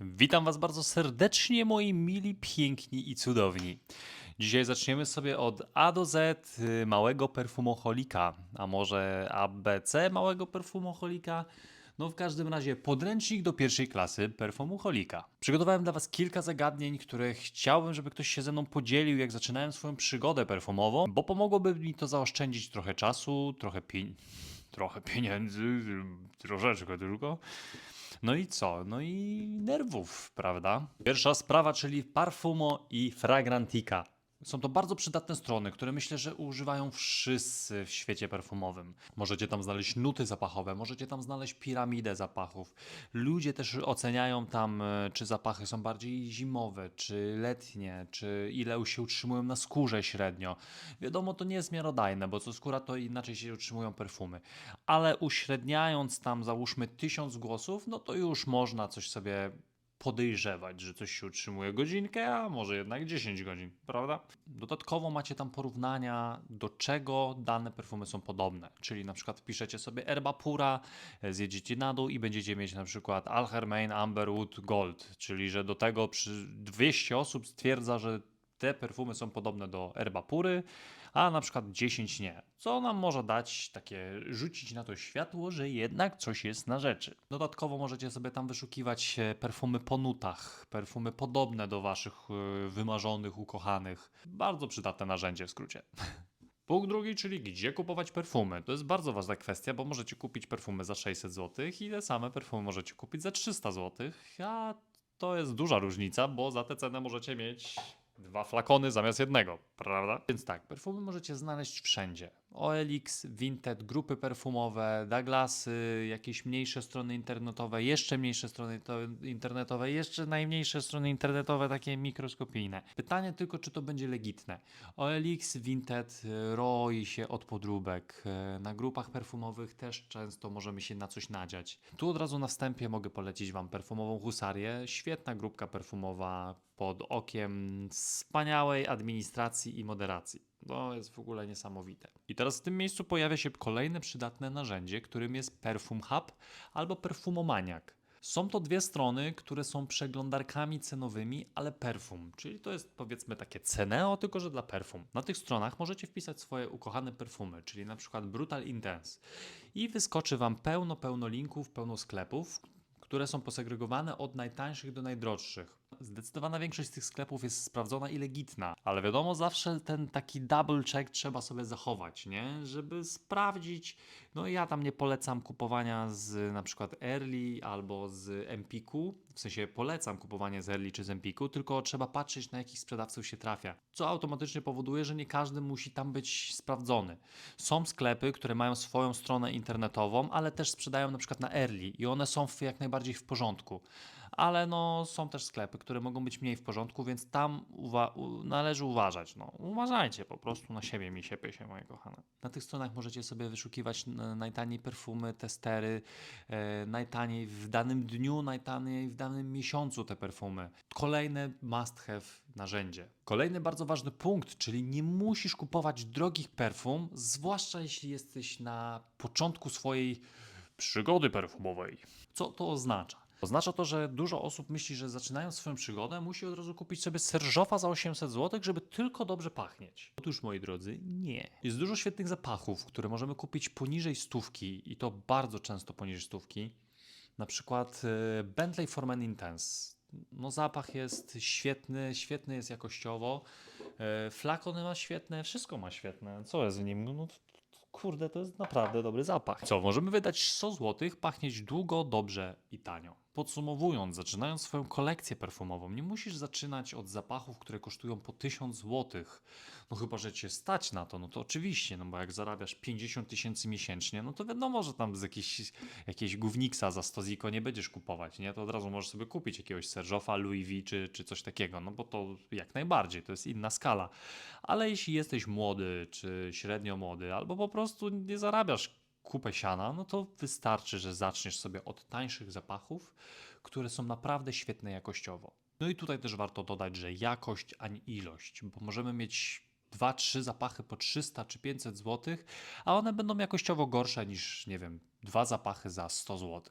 Witam Was bardzo serdecznie, moi mili, piękni i cudowni. Dzisiaj zaczniemy sobie od A do Z y, małego perfumoholika, a może ABC małego perfumoholika. No w każdym razie podręcznik do pierwszej klasy perfumoholika. Przygotowałem dla Was kilka zagadnień, które chciałbym, żeby ktoś się ze mną podzielił, jak zaczynałem swoją przygodę perfumową, bo pomogłoby mi to zaoszczędzić trochę czasu, trochę pien... trochę pieniędzy, troszeczkę tylko. No i co? No i nerwów, prawda? Pierwsza sprawa, czyli Parfumo i Fragrantica. Są to bardzo przydatne strony, które myślę, że używają wszyscy w świecie perfumowym. Możecie tam znaleźć nuty zapachowe, możecie tam znaleźć piramidę zapachów. Ludzie też oceniają tam, e, czy zapachy są bardziej zimowe, czy letnie, czy ile się utrzymują na skórze średnio. Wiadomo, to nie jest miarodajne, bo co skóra to inaczej się utrzymują perfumy. Ale uśredniając tam, załóżmy, tysiąc głosów, no to już można coś sobie podejrzewać, że coś się utrzymuje godzinkę, a może jednak 10 godzin, prawda? Dodatkowo macie tam porównania, do czego dane perfumy są podobne. Czyli na przykład wpiszecie sobie Erba Pura, e, zjedziecie na dół i będziecie mieć na przykład Alhermain Amberwood Gold, czyli że do tego przy 200 osób stwierdza, że te perfumy są podobne do Erba Pury, a na przykład 10 nie. Co nam może dać takie, rzucić na to światło, że jednak coś jest na rzeczy. Dodatkowo możecie sobie tam wyszukiwać e, perfumy po nutach, perfumy podobne do waszych e, wymarzonych, ukochanych. Bardzo przydatne narzędzie w skrócie. Punkt drugi, czyli gdzie kupować perfumy. To jest bardzo ważna kwestia, bo możecie kupić perfumy za 600 zł i te same perfumy możecie kupić za 300 zł, a to jest duża różnica, bo za tę cenę możecie mieć dwa flakony zamiast jednego, prawda? Więc tak, perfumy możecie znaleźć wszędzie. OLX, Vinted, grupy perfumowe, Douglasy, jakieś mniejsze strony internetowe, jeszcze mniejsze strony to- internetowe, jeszcze najmniejsze strony internetowe, takie mikroskopijne. Pytanie tylko, czy to będzie legitne. OLX, Vinted y, roi się od podróbek. Y, Na grupach perfumowych też często możemy się na coś nadziać. Tu od razu na wstępie mogę polecić Wam perfumową husarię. Świetna grupka perfumowa pod okiem wspaniałej administracji i moderacji. To jest w ogóle niesamowite. I teraz w tym miejscu pojawia się kolejne przydatne narzędzie, którym jest Perfum Hub albo Perfumomaniak. Są to dwie strony, które są przeglądarkami cenowymi, ale perfum, czyli to jest powiedzmy takie Ceneo, tylko że dla perfum. Na tych stronach możecie wpisać swoje ukochane perfumy, czyli na przykład Brutal Intense i wyskoczy Wam pełno, pełno linków, pełno sklepów, które są posegregowane od najtańszych do najdroższych. Zdecydowana większość z tych sklepów jest sprawdzona i legitna, ale wiadomo, zawsze ten taki double check trzeba sobie zachować, nie? Żeby sprawdzić. No ja tam nie polecam kupowania z na przykład Early albo z Empiku, w sensie polecam kupowanie z Early czy z Empiku, tylko trzeba patrzeć na jakich sprzedawców się trafia, co automatycznie powoduje, że nie każdy musi tam być sprawdzony. Są sklepy, które mają swoją stronę internetową, ale też sprzedają na przykład na Early i one są w, jak najbardziej w porządku. Ale no, są też sklepy, które mogą być mniej w porządku, więc tam uwa- należy uważać. No, uważajcie po prostu na siebie, mi się pysie, moje kochane. Na tych stronach możecie sobie wyszukiwać najtaniej perfumy, testery, e, najtaniej w danym dniu, najtaniej w danym miesiącu te perfumy. Kolejne must have narzędzie. Kolejny bardzo ważny punkt, czyli nie musisz kupować drogich perfum, zwłaszcza jeśli jesteś na początku swojej przygody perfumowej. Co to oznacza? Oznacza to, że dużo osób myśli, że zaczynając swoją przygodę, musi od razu kupić sobie serżofa za 800 zł, żeby tylko dobrze pachnieć. Otóż, moi drodzy, nie. Jest dużo świetnych zapachów, które możemy kupić poniżej stówki i to bardzo często poniżej stówki. Na przykład e, Bentley for Men Intense. No zapach jest świetny, świetny jest jakościowo. E, Flakony ma świetne, wszystko ma świetne. Co jest w nim? No, kurde, to jest naprawdę dobry zapach. Co, możemy wydać 100 zł, pachnieć długo, dobrze i tanio. Podsumowując, zaczynając swoją kolekcję perfumową, nie musisz zaczynać od zapachów, które kosztują po 1000 zł. No chyba, że cię stać na to, no to oczywiście, no bo jak zarabiasz 50 tysięcy miesięcznie, no to wiadomo, że tam z jakiejś, jakiejś gówniksa za 100 ziko nie będziesz kupować, nie? To od razu możesz sobie kupić jakiegoś Serżofa, Louis V czy, czy coś takiego, no bo to jak najbardziej, to jest inna skala. Ale jeśli jesteś młody, czy średnio młody, albo po prostu nie zarabiasz kupę siana, no to wystarczy, że zaczniesz sobie od tańszych zapachów, które są naprawdę świetne jakościowo. No i tutaj też warto dodać, że jakość, a nie ilość, bo możemy mieć dwa, trzy zapachy po 300 czy 500 zł, a one będą jakościowo gorsze niż, nie wiem, dwa zapachy za 100 zł.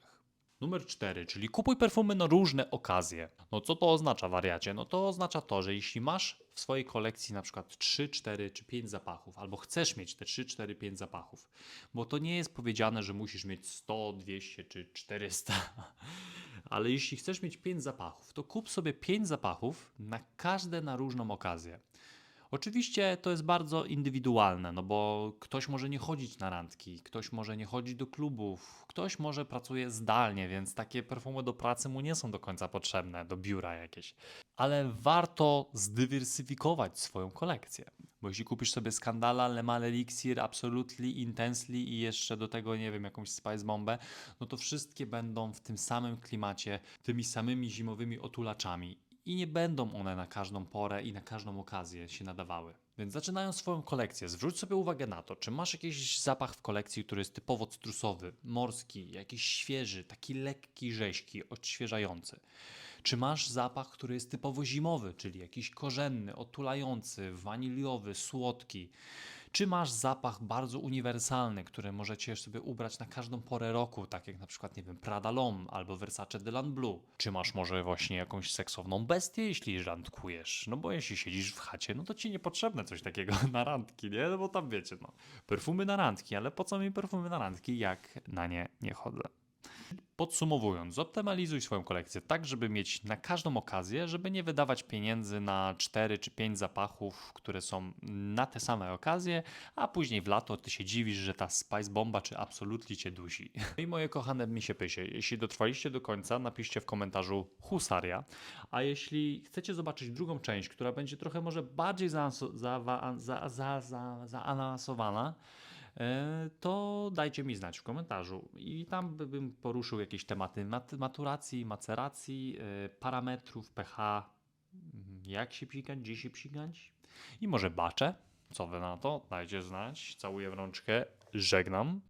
Numer 4, czyli kupuj perfumy na różne okazje. No co to oznacza, wariacie? No to oznacza to, że jeśli masz w swojej kolekcji na przykład 3, 4 czy 5 zapachów, albo chcesz mieć te 3, 4, 5 zapachów, bo to nie jest powiedziane, że musisz mieć 100, 200 czy 400, ale jeśli chcesz mieć 5 zapachów, to kup sobie 5 zapachów na każde na różną okazję. Oczywiście to jest bardzo indywidualne, no bo ktoś może nie chodzić na randki, ktoś może nie chodzić do klubów, ktoś może pracuje zdalnie, więc takie perfumy do pracy mu nie są do końca potrzebne, do biura jakieś. Ale warto zdywersyfikować swoją kolekcję. Bo jeśli kupisz sobie Skandala, Le Male Elixir, Absolutely, Intensely i jeszcze do tego, nie wiem, jakąś Spice Bombę, no to wszystkie będą w tym samym klimacie, tymi samymi zimowymi otulaczami i nie będą one na każdą porę i na każdą okazję się nadawały. Więc zaczynając swoją kolekcję, zwróć sobie uwagę na to, czy masz jakiś zapach w kolekcji, który jest typowo cytrusowy, morski, jakiś świeży, taki lekki, rzeźki, odświeżający. Czy masz zapach, który jest typowo zimowy, czyli jakiś korzenny, otulający, waniliowy, słodki? Czy masz zapach bardzo uniwersalny, który możecie sobie ubrać na każdą porę roku, tak jak na przykład, nie wiem, Prada L'Homme albo Versace Delan Blue? Czy masz może właśnie jakąś seksowną bestię, jeśli randkujesz? No bo jeśli siedzisz w chacie, no to ci niepotrzebne coś takiego na randki, nie? No bo tam wiecie, no, perfumy na randki, ale po co mi perfumy na randki, jak na nie nie chodzę? Podsumowując, zoptymalizuj swoją kolekcję tak, żeby mieć na każdą okazję, żeby nie wydawać pieniędzy na 4 czy 5 zapachów, które są na te same okazje, a później w lato ty się dziwisz, że ta Spice Bomba czy absolutnie cię dusi. No I moje kochane misie pysie, jeśli dotrwaliście do końca, napiszcie w komentarzu husaria, a jeśli chcecie zobaczyć drugą część, która będzie trochę może bardziej zawa- za, za, za, zaanansowana, E, to dajcie mi znać w komentarzu. I tam by- bym poruszył jakieś tematy mat- maturacji, maceracji, e, parametrów, pH, mm, jak się psikać, gdzie się psikać i może bacze. Co wy na to? Dajcie znać. Całuję w rączkę. Żegnam.